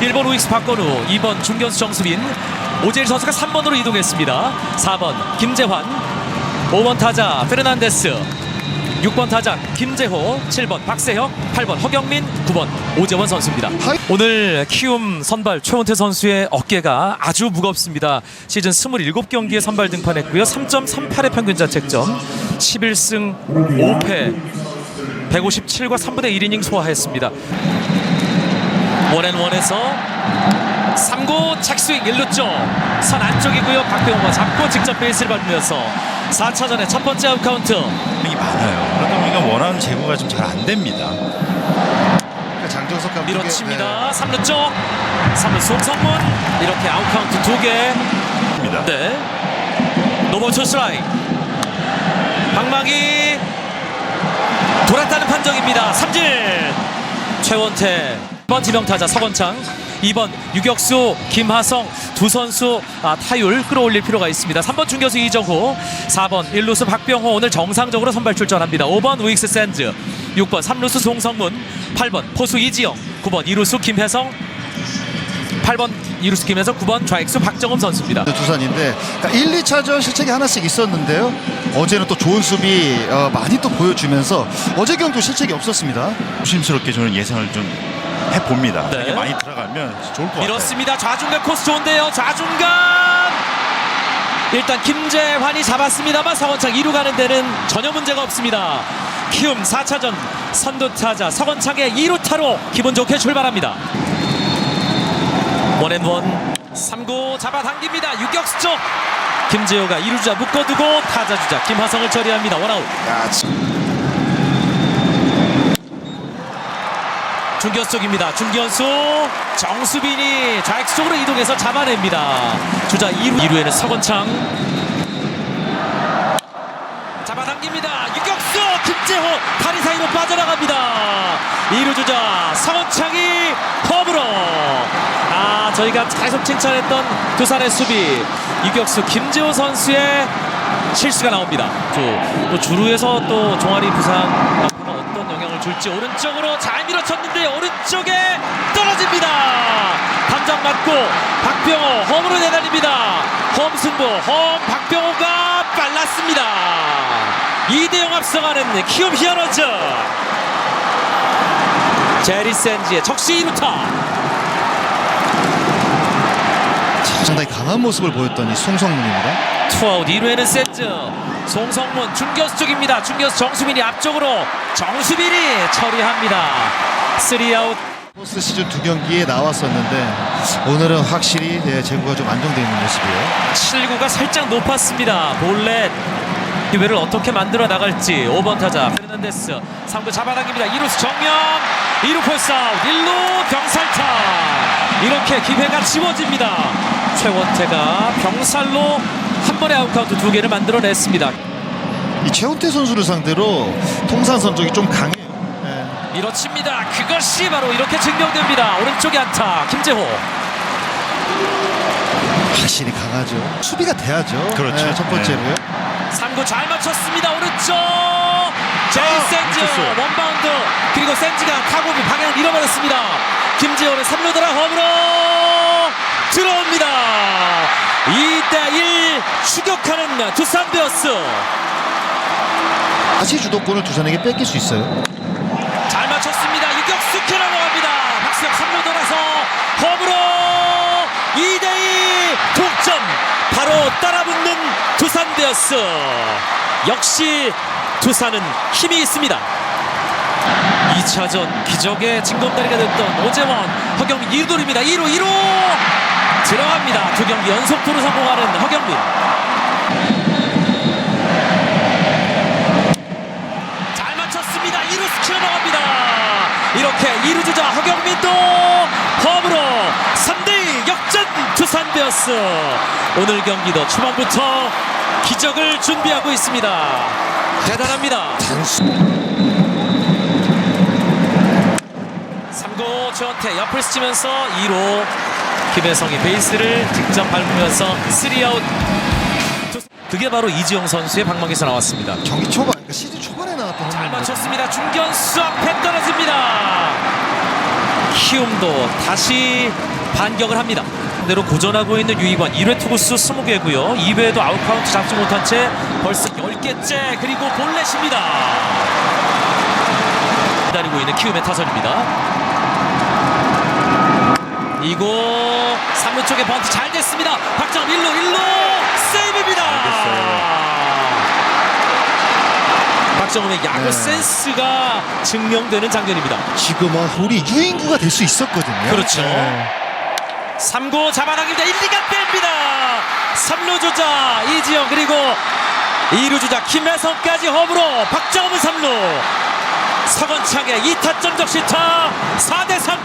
1번 우익수 박건우, 2번 중견수 정수빈, 오재일 선수가 3번으로 이동했습니다. 4번 김재환, 5번 타자 페르난데스, 6번 타자 김재호, 7번 박세혁, 8번 허경민, 9번 오재원 선수입니다. 오늘 키움 선발 최원태 선수의 어깨가 아주 무겁습니다. 시즌 27경기에 선발 등판했고요. 3.38의 평균 자책점, 11승 5패, 157과 3분의 1이닝 소화했습니다. 원앤원에서 3구 착스윙 1루 쪽 선 안쪽이고요. 박병호가 잡고 직접 베이스를 밟으면서 4차전의 첫 번째 아웃 카운트. 이 많아요. 그러다 보니까 원하는 제구가 좀 잘 안 됩니다. 그러니까 장정석 감독의 밀어칩니다. 3루 쪽. 3루 송성문 이렇게 아웃 카운트 두 개. 입니다. 네. 노볼 투 스트라이크. 방망이 돌았다는 판정입니다. 삼진. 최원태. 1번 지명타자 서건창. 2번 유격수 김하성 두 선수 아, 타율 끌어올릴 필요가 있습니다. 3번 중교수 이정호, 4번 1루수 박병호 오늘 정상적으로 선발 출전합니다. 5번 우익스 샌즈, 6번 3루수 송성문, 8번 포수 이지영, 9번 2루수 김혜성, 8번 2루수 김혜성, 9번 좌익수 박정음 선수입니다. 네, 두산인데 그러니까 1, 2차전 실책이 하나씩 있었는데요. 어제는 또 좋은 수비 어, 많이 또 보여주면서 어제 경기도 실책이 없었습니다. 조심스럽게 저는 예상을 좀 해봅니다. 네. 이게 많이 들어가면 좋을 것 같아요. 밀었습니다. 좌중간 코스 좋은데요. 좌중간. 일단 김재환이 잡았습니다만 서건창 2루 가는 데는 전혀 문제가 없습니다. 키움 4차전 선두 타자 서건창의 2루 타로 기분 좋게 출발합니다. 원앤원 3구 잡아당깁니다. 유격수 쪽 김재호가 2루자 묶어두고 타자 주자 김하성을 처리합니다. 원아웃. 야, 지- 중견수 쪽입니다. 중견수 정수빈이 좌익수 쪽으로 이동해서 잡아냅니다. 주자 2루 2루에는 서건창 잡아당깁니다. 유격수 김재호 다리 사이로 빠져나갑니다. 2루 주자 서건창이 홈으로 아 저희가 계속 칭찬했던 두산의 수비 유격수 김재호 선수의 실수가 나옵니다. 또, 또 주루에서 또 종아리 부상 줄지 오른쪽으로 잘 밀어쳤는데 오른쪽에 떨어집니다. 담장 맞고 박병호 홈으로 내달립니다. 홈 승부 홈 박병호가 빨랐습니다. 2대0 앞서가는 키움 히어로즈 제리 센지의 적시 2루타 상당히 강한 모습을 보였던 이 송성문입니다. 투아웃 2루에는 센즈 송성문 중견수 쪽입니다. 중견수 정수빈이 앞쪽으로 정수빈이 처리합니다. 3아웃. 포스트 시즌 두 경기에 나왔었는데 오늘은 확실히 예, 제구가 좀 안정되어 있는 모습이에요. 7구가 살짝 높았습니다. 볼넷. 기회를 어떻게 만들어 나갈지 5번 타자 페르난데스. 3구 잡아당깁니다. 2루수 정면. 2루 폴스아웃. 1루 병살타. 이렇게 기회가 지워집니다. 최원태가 병살로 한 번에 아웃카운트 두 개를 만들어냈습니다 이 최훈태 선수를 상대로 통산 성적이 좀 강해요. 예. 밀어칩니다. 그것이 바로 이렇게 증명됩니다. 오른쪽에 안타 김재호. 확실히 강하죠. 수비가 돼야죠. 그렇죠. 예, 첫 번째로요. 3구 잘 맞췄습니다. 오른쪽. 제이 아, 센즈 미쳤어요. 원바운드 그리고 센즈가 타고 방향을 잃어버렸습니다. 김재호는 3루 돌아 홈으로 들어옵니다. 2대1 추격하는 두산 베어스. 다시 주도권을 두산에게 뺏길 수 있어요. 잘 맞췄습니다. 유격수 캐러 나갑니다. 박수영 3루 돌아서 홈으로 2대2 동점 바로 따라붙는 두산 베어스 역시 두산은 힘이 있습니다. 2차전 기적의 징검다리가 됐던 오재원 허경민 2루 돌입니다. 2루 2루 들어갑니다. 두 경기 연속 투로 성공하는 허경민 잘 맞췄습니다. 2루 스키어 나갑니다. 이렇게 2루 주자 허경민도 홈으로 3대1 역전 베어스 오늘 경기도 초반부터 기적을 준비하고 있습니다. 대단합니다. 3구 최원태 옆을 스치면서 2루 김혜성이 베이스를 직접 밟으면서 3아웃 그게 바로 이지영 선수의 방망에서 나왔습니다. 경기 초반, 그러니까 시즌 초반에 나왔던 잘. 맞췄습니다. 중견수 앞에 떨어집니다. 키움도 다시 반격을 합니다. 대로 고전하고 있는 유이관 1회 투구수 20개고요. 2회에도 아웃카운트 잡지 못한 채 벌써 10개째 그리고 볼넷입니다. 기다리고 있는 키움의 타선입니다. 이고 3루 쪽에 번트 잘 됐습니다. 박정 1루 1루 세이브입니다. 박정훈의 야구 네. 센스가 증명되는 장면입니다. 지금은 우리 유인구가 될 수 있었거든요. 그렇죠. 네. 3구 잡아당깁니다. 1, 2가 뺍니다. 3루 주자 이지영 그리고 2루 주자 김혜성까지 홈으로 박정훈 3루 서건창의 2타점 적시타 4대3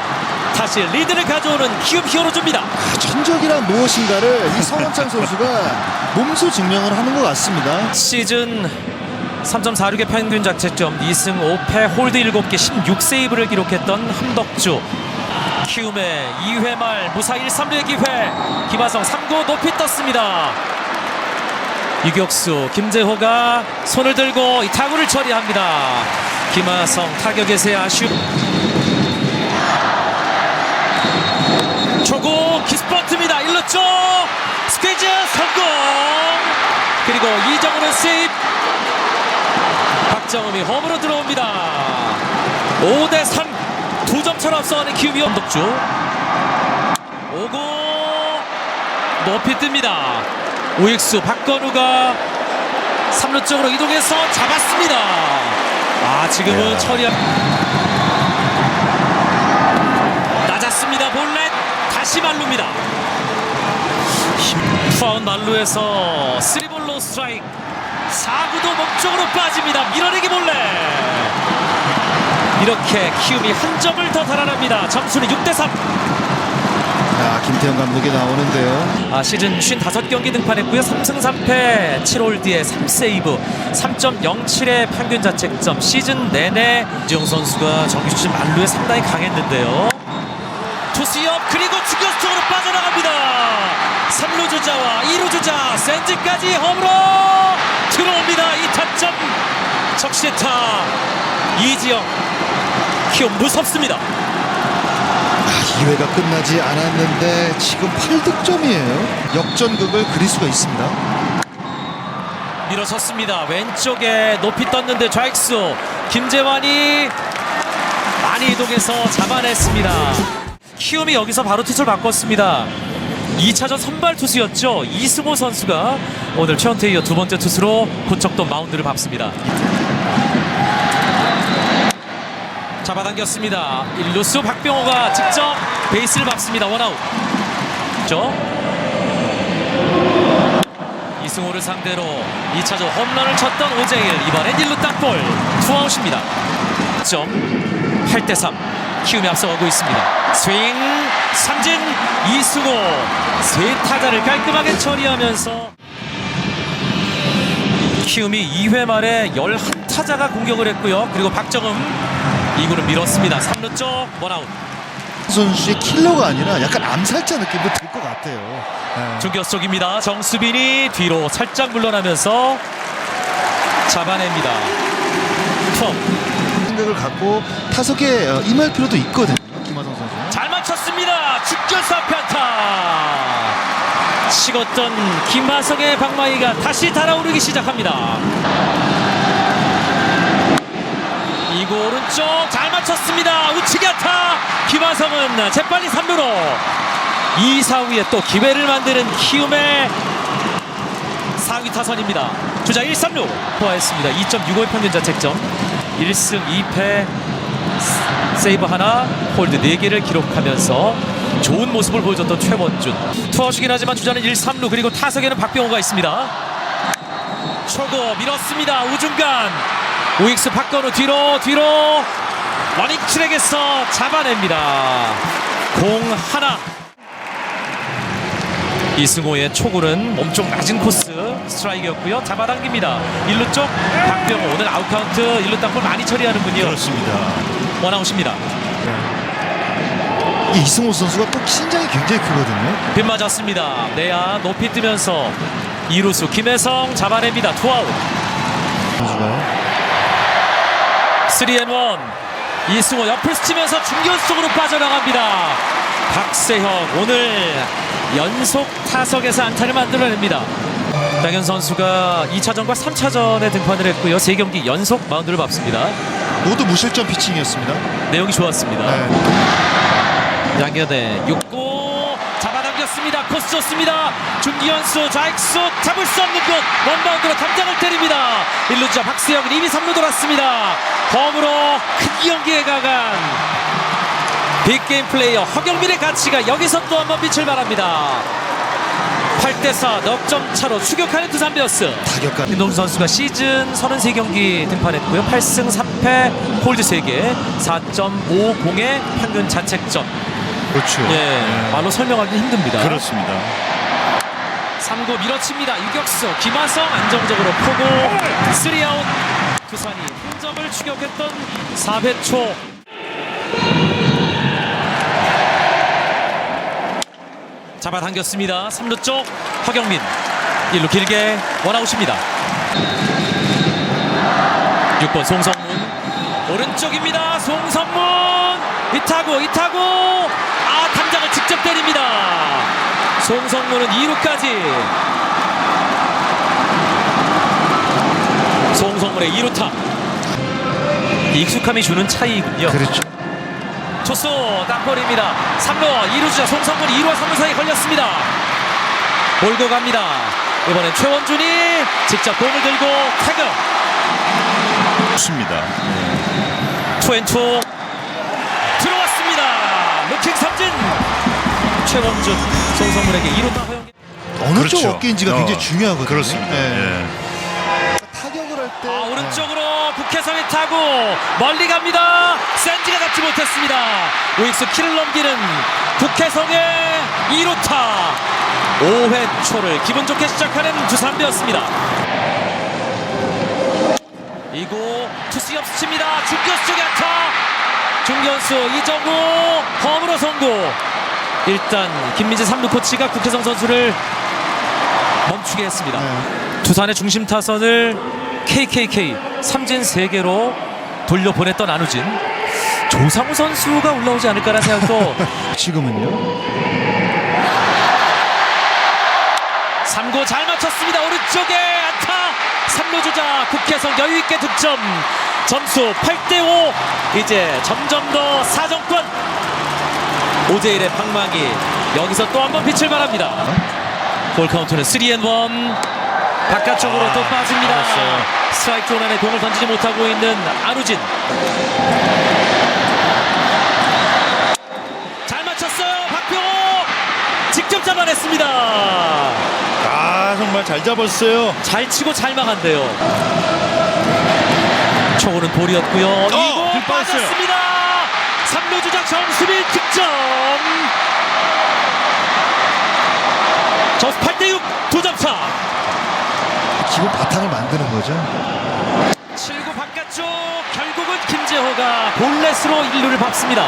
다시 리드를 가져오는 키움 히어로즈입니다. 천적이란 무엇인가를 이 성원창 선수가 몸소 증명을 하는 것 같습니다. 시즌 3.46의 평균 자책점 2승 5패 홀드 7개 16세이브를 기록했던 함덕주. 키움의 2회 말 무사 1, 3루의 기회. 김하성 3구 높이 떴습니다. 유격수 김재호가 손을 들고 이 타구를 처리합니다. 김하성 타격에서의 아쉬움 기스펀트입니다 1루 쪽 스퀴즈 성공! 그리고 이정우는 세이브 박정음이 홈으로 들어옵니다. 5대3 두 점 차로 앞서가는 키움이 언덕주. 오고 높이 뜹니다. 우익수 박건우가 3루 쪽으로 이동해서 잡았습니다. 아 지금은 야. 처리한 낮았습니다. 볼넷 다시 말루입니다 투아웃 말루에서 3볼로 스트라이크 4구도 몸쪽으로 빠집니다 밀어내기 볼넷 이렇게 키움이 한 점을 더 달아납니다 점수는 6대3 자, 김태형 감독이 나오는데요. 아, 시즌 55경기 등판했고요. 3승 3패 7홀드에 3세이브 3.07의 평균 자책점 시즌 내내 이지영 선수가 정규 시즌 만루에 상당히 강했는데요. 투수옆 그리고 중견수 쪽으로 빠져나갑니다. 센즈까지 홈으로 들어옵니다. 2타점 적시타 이지영 키움 무섭습니다. 아, 2회가 끝나지 않았는데 지금 8득점이에요. 역전극을 그릴 수가 있습니다. 밀어섰습니다. 왼쪽에 높이 떴는데 좌익수 김재환이 많이 이동해서 잡아냈습니다. 키움이 여기서 바로 투수를 바꿨습니다. 2차전 선발 투수였죠. 이승호 선수가 오늘 최원태 이어 두 번째 투수로 고척돔 마운드를 밟습니다. 잡아당겼습니다. 1루수 박병호가 직접 베이스를 밟습니다. 원아웃. 죠 이승호를 상대로 2차전 홈런을 쳤던 오재일 이번엔 1루 땅볼 투아웃입니다 점 8대3 키움이 앞서가고 있습니다 스윙 삼진 이승호 세 타자를 깔끔하게 처리하면서 키움이 2회 말에 11타자가 공격을 했고요 그리고 박정음 2구를 밀었습니다 3루 쪽 원아웃 선수의 킬러가 아니라 약간 암살자 느낌도 들 것 같아요. 네. 중견수 쪽입니다. 정수빈이 뒤로 살짝 물러나면서 잡아냅니다. 톱. 생각을 갖고 타석에 어, 임할 필요도 있거든요. 김하성 선수. 잘 맞췄습니다. 중견수 편타. 식었던 김하성의 방망이가 다시 달아오르기 시작합니다. 이구 오른쪽 잘 맞췄습니다. 우측에 안타. 김하성은 재빨리 3루로 2, 4위에 또 기회를 만드는 키움의 상위 타선입니다. 주자 1, 3루 포화했습니다. 2.65의 평균 자책점 1승 2패 세이브 하나 홀드 4개를 기록하면서 좋은 모습을 보여줬던 최원준 투아웃이긴 하지만 주자는 1, 3루 그리고 타석에는 박병호가 있습니다. 초고 밀었습니다. 우중간 우익수 박건우 뒤로 뒤로 러닝출에게서 잡아냅니다. 공 하나 이승호의 초구는 몸쪽 낮은 코스 스트라이크였고요. 잡아당깁니다. 1루 쪽 박병호 오늘 아웃카운트 1루 땅볼 많이 처리하는군요. 그렇습니다. 원아웃입니다. 이 이승호 선수가 또 신장이 굉장히 크거든요. 빗 맞았습니다. 내야 높이 뜨면서 이루수 김혜성 잡아냅니다. 투아웃 선수가 3앤1 이승호 옆을 스치면서 중견 속으로 빠져나갑니다. 박세형 오늘 연속 타석에서 안타를 만들어냅니다. 장현 선수가 2차전과 3차전에 등판을 했고요. 3경기 연속 마운드를 밟습니다. 모두 무실점 피칭이었습니다. 내용이 좋았습니다. 네. 양현의 6구 잡아당겼습니다. 코스 좋습니다. 중기현수 좌익수 잡을 수 없는 곳 원바운드로 담장을 때립니다. 1루자 박세영 이미 3루 돌았습니다. 홈으로 큰 경기에 가간 빅게임 플레이어 허경민의 가치가 여기서 또 한 번 빛을 발합니다. 8대4 넉점 차로 추격하는 두산 베어스. 타격감. 김동준 선수가 시즌 33경기 등판했고요. 8승 3패 홀드 3개 4.50의 평균 자책점. 그렇죠. 예, 말로 설명하기 힘듭니다. 그렇습니다. 3구 밀어칩니다. 유격수 김하성 안정적으로 포고 3아웃 두산이 한 점을 추격했던 4회 초 잡아당겼습니다. 3루 쪽 허경민 1루 길게 원아웃입니다. 6번 송성문 오른쪽입니다. 송성문 이타구 이타구 아 담장을 직접 때립니다. 송성문은 2루까지 송성문의 2루타 익숙함이 주는 차이군요. 그렇죠. 초수 땅볼입니다. 3루 2루주자 송성문 2루와 3루 사이 걸렸습니다. 몰고 갑니다. 이번엔 최원준이 직접 공을 들고 태그 좋습니다. 투앤투 들어왔습니다. 루킹 삼진 최원준 송성문에게 2루타 허용. 어느 쪽 그렇죠. 어깨인지가 어, 굉장히 중요하거든요. 그렇습니다. 네. 예. 타격을 할 때. 아, 오른쪽으로 국회성이 타고 멀리 갑니다. 센지가 잡지 못했습니다. 우익수 키를 넘기는 국회성의 2루타 5회 초를 기분 좋게 시작하는 두산배였습니다. 이구 투수 옆 스칩니다. 중견수 쪽에 안타. 중견수 이정우 홈으로 성공. 일단 김민재 3루 코치가 국회성 선수를 멈추게 했습니다. 네. 두산의 중심 타선을 KKK 삼진 3개로 돌려보냈던 안우진 조상우 선수가 올라오지 않을까라는 생각도 지금은요. 3구 잘 맞췄습니다 오른쪽에 안타 3루 주자 국회성 여유있게 득점 점수 8대5 이제 점점 더 사정권. 오재일의 방망이 여기서 또 한 번 빛을 발합니다. 볼 카운트는 3앤1 바깥쪽으로 또 빠집니다. 알았어요. 스트라이크 존 안에 공을 던지지 못하고 있는 안우진. 잘 맞췄어요. 박병호! 직접 잡아냈습니다. 아 정말 잘 잡았어요. 잘 치고 잘 막한대요. 초구는 볼이었고요. 뒷 빠졌어요. 빠졌습니다. 3루 주자 정수빈 득점. 점수 8대6 두 점 차. 기본 바탕을 만드는 거죠. 7구 바깥쪽 결국은 김재호가 볼넷으로 1루를 밟습니다.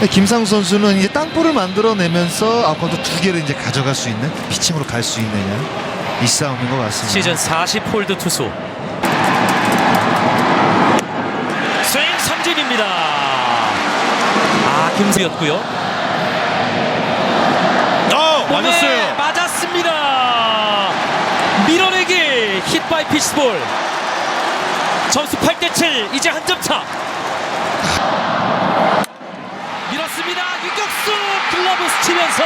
네, 김상우 선수는 이제 땅볼을 만들어내면서 아웃카운트 두 개를 이제 가져갈 수 있는 피칭으로 갈 수 있느냐 이 싸움인 것 같습니다. 시즌 40 홀드 투수. 삼진입니다. 아 김수였고요. 어 맞았어요. 맞았습니다. 밀어내기 힛바이 피스볼. 점수 8대 7 이제 한 점 차. 밀었습니다. 유격수 글러브 스치면서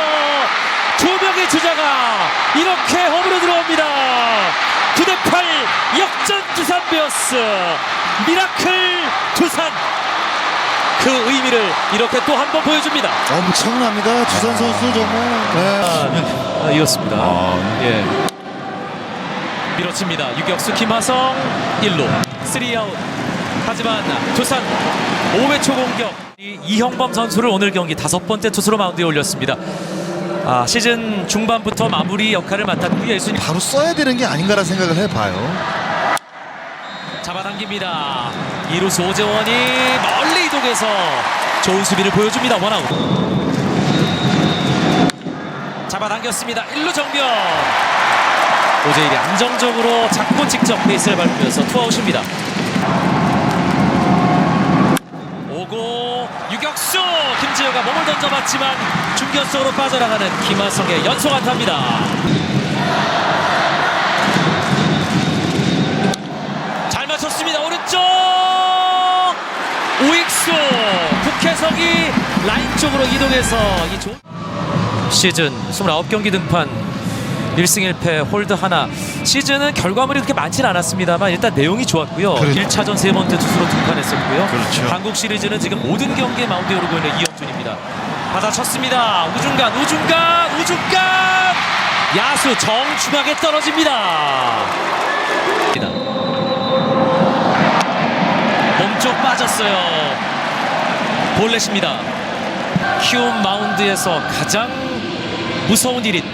두 명의 주자가 이렇게 홈으로 들어옵니다. 9대8 역전 두산 베어스 미라클 두산 그 의미를 이렇게 또 한 번 보여줍니다. 엄청납니다. 두산 선수 정말. 네. 아, 이었습니다. 아, 예. 밀어칩니다. 유격수 김하성 1루 3아웃. 하지만 두산 5회 초 공격 이- 이형범 선수를 오늘 경기 다섯 번째 투수로 마운드에 올렸습니다. 아, 시즌 중반부터 마무리 역할을 맡았고 예순이 바로 써야 되는 게 아닌가라 생각을 해봐요. 잡아당깁니다. 이루수 오재원이 멀리 이동해서 좋은 수비를 보여줍니다. 원아웃. 잡아당겼습니다. 1루 정변. 오재일이 안정적으로 작고 직접 베이스를 밟으면서 투아웃입니다. 오고 유격수 김지호가 몸을 던져봤지만 중견 속으로 빠져나가는 김하성의 연속 안타입니다. 맞췄습니다. 오른쪽! 우익수! 국혜석이 라인 쪽으로 이동해서 이 좋은 시즌 29경기 등판 1승 1패 홀드 하나. 시즌은 결과물이 그렇게 많지는 않았습니다만 일단 내용이 좋았고요. 그래도- 1차전 세 번째 투수로 등판했었고요. 그렇죠. 한국 시리즈는 지금 모든 경기에 마운드에 오르고 있는 이영준입니다. 받아쳤습니다. 우중간 우중간 우중간! 야수 정중하게 떨어집니다 몸쪽 빠졌어요. 볼넷입니다. 키움 마운드에서 가장 무서운 일인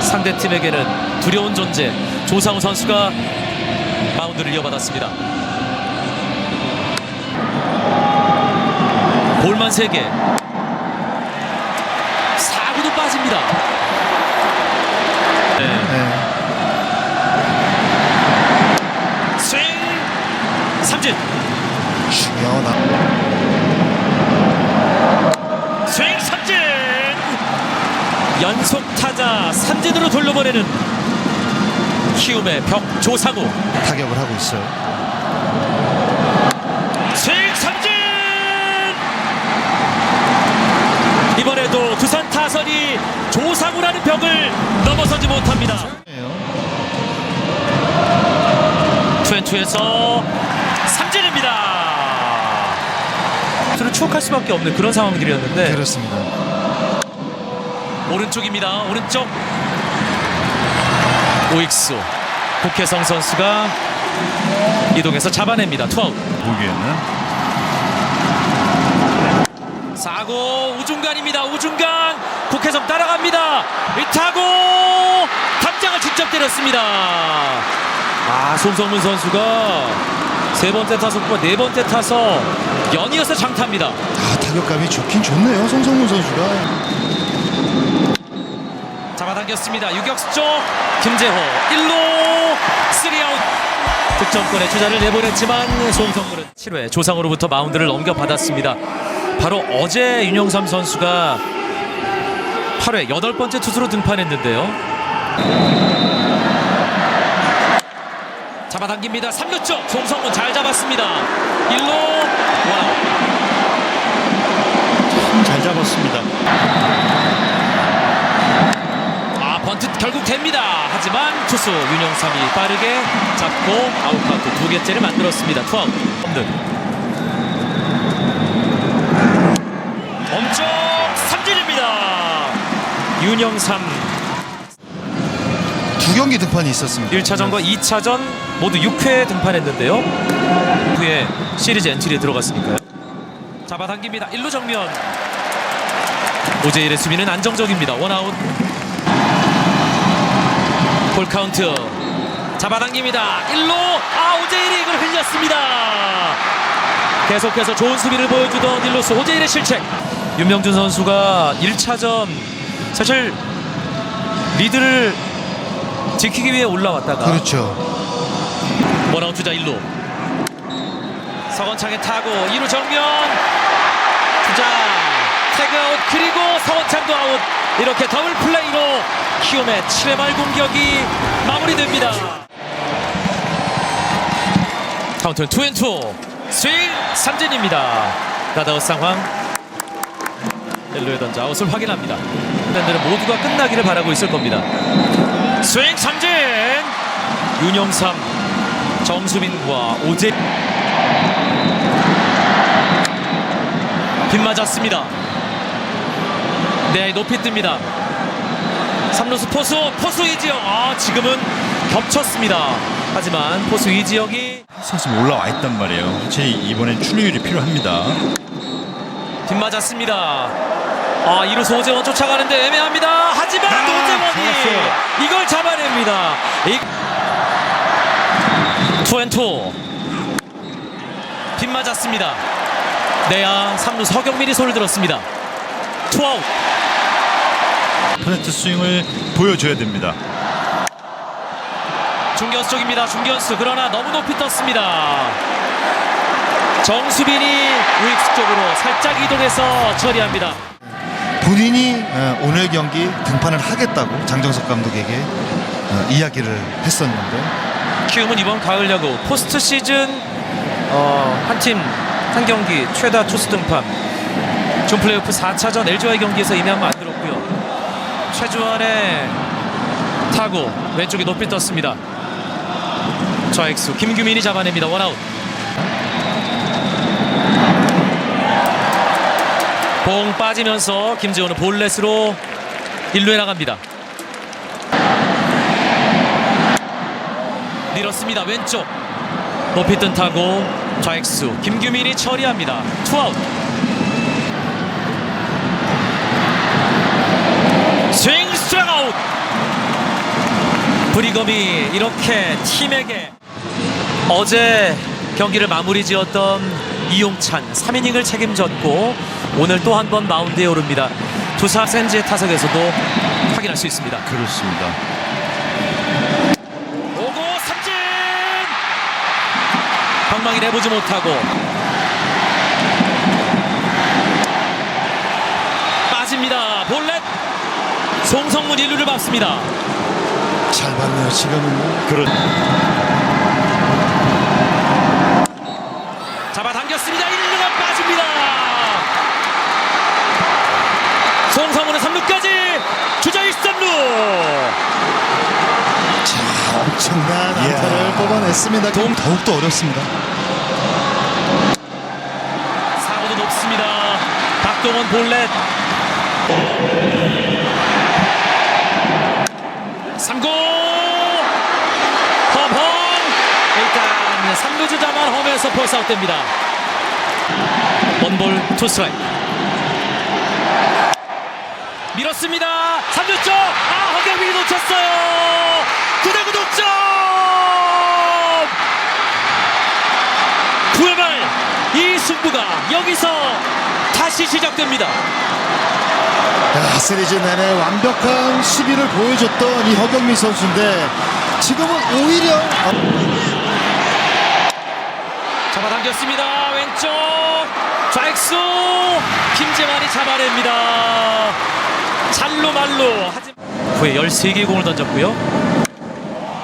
상대팀에게는 두려운 존재 조상우 선수가 마운드를 이어받았습니다. 볼만 3개. 4구도 빠집니다 네. 네. 스윙 삼진. 중요하다. 스윙 삼진. 연속 타자 삼진으로 돌려보내는 키움의 벽 조상우. 타격을 하고 있어요. 스윙 삼진. 이번에도 두산 타선이 조상우라는 벽을 넘어서지 못합니다. 투앤투에서 추억할 수밖에 없는 그런 상황들이었는데 그렇습니다. 오른쪽입니다. 오른쪽 오익수 국혜성 선수가 이동해서 잡아냅니다. 투아웃. 보기에는 4구 우중간입니다. 우중간 국혜성 따라갑니다. 이타고 담장을 직접 때렸습니다. 아 손성문 선수가 세 번째 타석과 네 번째 타석 연이어서 장타입니다. 아, 타격감이 좋긴 좋네요. 송성문 선수가. 잡아당겼습니다. 유격수 쪽 김재호 1루 3아웃 득점권에 주자를 내보냈지만 손성문은 7회 조상으로부터 마운드를 넘겨받았습니다. 바로 어제 윤영삼 선수가 8회 여덟 번째 투수로 등판했는데요. 잡아당깁니다. 3루 쪽 송성문 잘 잡았습니다. 1루 와우 잘 잡았습니다. 아 번트 결국 됩니다. 하지만 투수 윤영삼이 빠르게 잡고 아웃카운트 두 개째를 만들었습니다. 투아웃 없는 엄청 삼진입니다. 윤영삼 두 경기 등판이 있었습니다. 1차전과 2차전 모두 6회 등판했는데요. 후에 시리즈 엔트리에 들어갔으니까요. 잡아당깁니다. 1루 정면. 오재일의 수비는 안정적입니다. 원아웃. 볼 카운트. 잡아당깁니다. 1루. 아 오재일이 이걸 흘렸습니다. 계속해서 좋은 수비를 보여주던 1루수 오재일의 실책. 윤명준 선수가 1차전 사실 리드를 지키기 위해 올라왔다가 그렇죠. 원아웃 주자 1루. 서건창에 타고 2루 정면. 주자 태그아웃 그리고 서건창도 아웃. 이렇게 더블 플레이로 키움의 7회 말 공격이 마무리됩니다. 카운트는 투앤투. 스윙 삼진입니다. 가다웃 상황. 1루에 던져 아웃을 확인합니다. 팬들은 모두가 끝나기를 바라고 있을 겁니다 스윙 삼진. 윤영삼 정수빈과 오재. 빗맞았습니다. 네 높이 뜹니다. 3루수 포수 포수 이지영 아 지금은 겹쳤습니다. 하지만 포수 이지영이 선수 올라와 있단 말이에요. 제 이번엔 출루율이 필요합니다. 빗맞았습니다 아 이루수 오재원 쫓아가는데 애매합니다. 하지만 아, 오재원이 좋았어요. 이걸 잡아냅니다. 이... 투앤투. 빗 맞았습니다. 내야 3루 서경민이 손을 들었습니다. 투아웃. 퍼센트 스윙을 보여줘야 됩니다. 중견수 쪽입니다. 중견수. 그러나 너무 높이 떴습니다. 정수빈이 우익수 쪽으로 살짝 이동해서 처리합니다. 본인이 어, 오늘 경기 등판을 하겠다고 장정석 감독에게 어, 이야기를 했었는데 키움은 이번 가을 야구 포스트 시즌 어, 한팀 한 경기 최다 투수 등판 준 플레이오프 4차전 LG와의 경기에서 이미 한번 만들었고요. 최주환의 타구 왼쪽에 높이 떴습니다. 좌익수 김규민이 잡아냅니다. 원아웃. 공 빠지면서 김재호는 볼넷으로 1루에 나갑니다. 밀었습니다. 왼쪽 높이 뜬 타고 좌익수 김규민이 처리합니다. 투아웃. 스윙 스트라이크 아웃. 브리검이 이렇게 팀에게 어제 경기를 마무리 지었던 이용찬 3이닝을 책임졌고 오늘 또 한 번 마운드에 오릅니다. 두사 센지의 타석에서도 확인할 수 있습니다. 그렇습니다. 오고 삼진 방망이 내보지 못하고 빠집니다 볼넷 송성문 1루를 밟습니다 잘 봤네요 지금은 그렇. 잡아당겼습니다 1루가 빠집니다 송성문은 3루까지 주자 1삼루 엄청난 이야. 안타를 뽑아냈습니다 동- 더욱더 어렵습니다 사고도 높습니다. 박동원 볼넷. 3구 홈홈 일단 3루 주자만 홈에서 폴스아웃 됩니다. 원볼 투 스트라이크 밀었습니다. 3루 쪽. 아 허경민이 놓쳤어요. 9대9 동점. 9회 말 이 승부가 여기서 다시 시작됩니다. 야, 시리즈 내내 완벽한 수비를 보여줬던 이 허경민 선수인데 지금은 오히려 어, 잡아당겼습니다. 왼쪽 좌익수 김재만이 잡아냅니다. 잘로 말로 후에 13개 공을 던졌고요.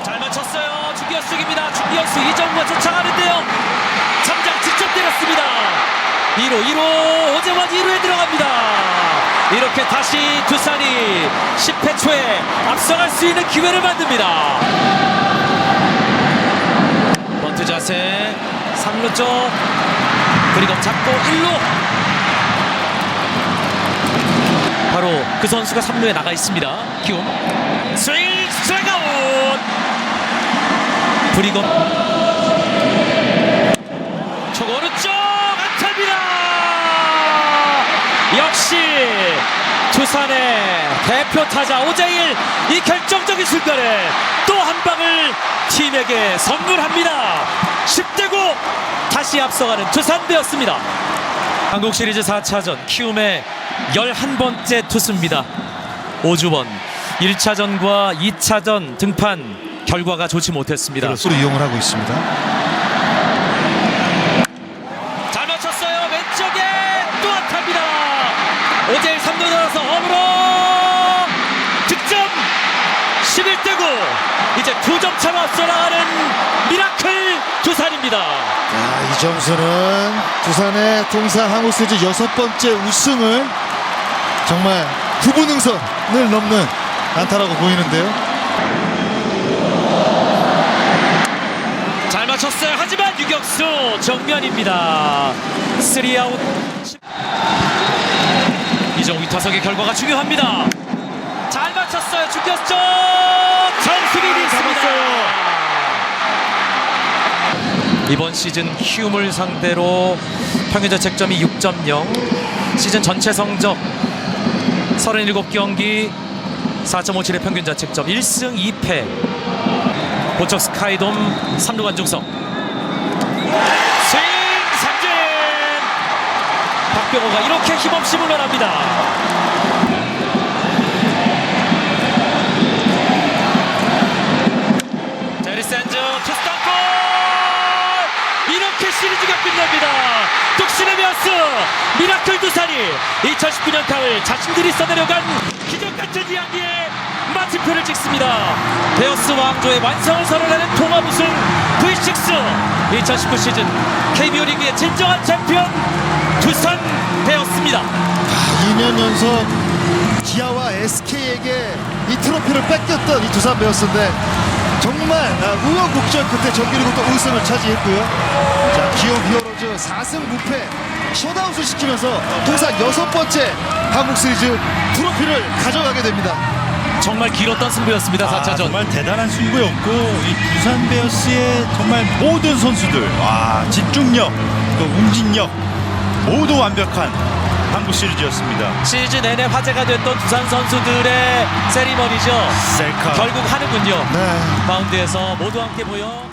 잘 맞췄어요. 중기현수입니다. 중기현수 이정우가 쫓아가는데요. 잠장 직접 때렸습니다. 2루 2루 오재원 2루에 들어갑니다. 이렇게 다시 두산이 10회 초에 앞서갈 수 있는 기회를 만듭니다. 번트 자세 3루 쪽 그리고 잡고 1루. 바로 그 선수가 3루에 나가 있습니다. 키움. 스윙 스트라이크 아웃. 브리건. 초 오른쪽 안타입니다 역시 두산의 대표 타자 오재일 이 결정적인 순간에 또 한 방을 팀에게 선물합니다 10대 9 다시 앞서가는 두산되었습니다. 한국 시리즈 4차전 키움의 11번째 투수입니다. 오주원 1차전과 2차전 등판 결과가 좋지 못했습니다. 수로 이용을 하고 있습니다. 잘 맞췄어요. 왼쪽에 또 안타입니다. 오재일 3루 들어서 홈으로 득점 11대 9 이제 두 점 차로 앞서 나가는 미라클 두산입니다. 야, 이 점수는 두산의 한국 시리즈 여섯 번째 우승을 정말 후보능선을 넘는 안타라고 보이는데요. 잘 맞췄어요. 하지만 유격수 정면입니다. 3아웃. 이정우 타석의 결과가 중요합니다 잘 맞췄어요. 중격수 정수빈이 있습니다. 이번 시즌 키움을 상대로 평균 자책점이 6.0 시즌 전체 성적 37경기 4.57의 평균 자책점 1승 2패. 보척 스카이돔 3루 관중석. 스윙 삼진! 박병호가 이렇게 힘없이 물러납니다 투스탄골 이렇게 시리즈가 끝납니다 두산이 2019년 가을 자신들이 써내려간 기적같은 이야기에 마침표를 찍습니다. 베어스 왕조의 완성을 선언하는 통합 우승 V6 2019 시즌 KBO 리그의 진정한 챔피언 두산 베어스입니다. 2년 연속 기아와 SK에게 이 트로피를 뺏겼던 이 두산 베어스인데 정말 아, 우여곡절 끝에 정규리그 또 우승을 차지했고요. 자, 기호 히어로즈 4승 무패 셧아웃을 시키면서 통산 여섯 번째 한국 시리즈 트로피를 가져가게 됩니다. 정말 길었던 승부였습니다. 아, 4차전. 정말 대단한 승부였고 이 두산 베어스의 정말 모든 선수들 와 집중력 또 응징력 모두 완벽한 한국 시리즈였습니다. 시즌 내내 화제가 됐던 두산 선수들의 세리머니죠. 셀카 결국 하는군요. 네. 마운드에서 모두 함께 모여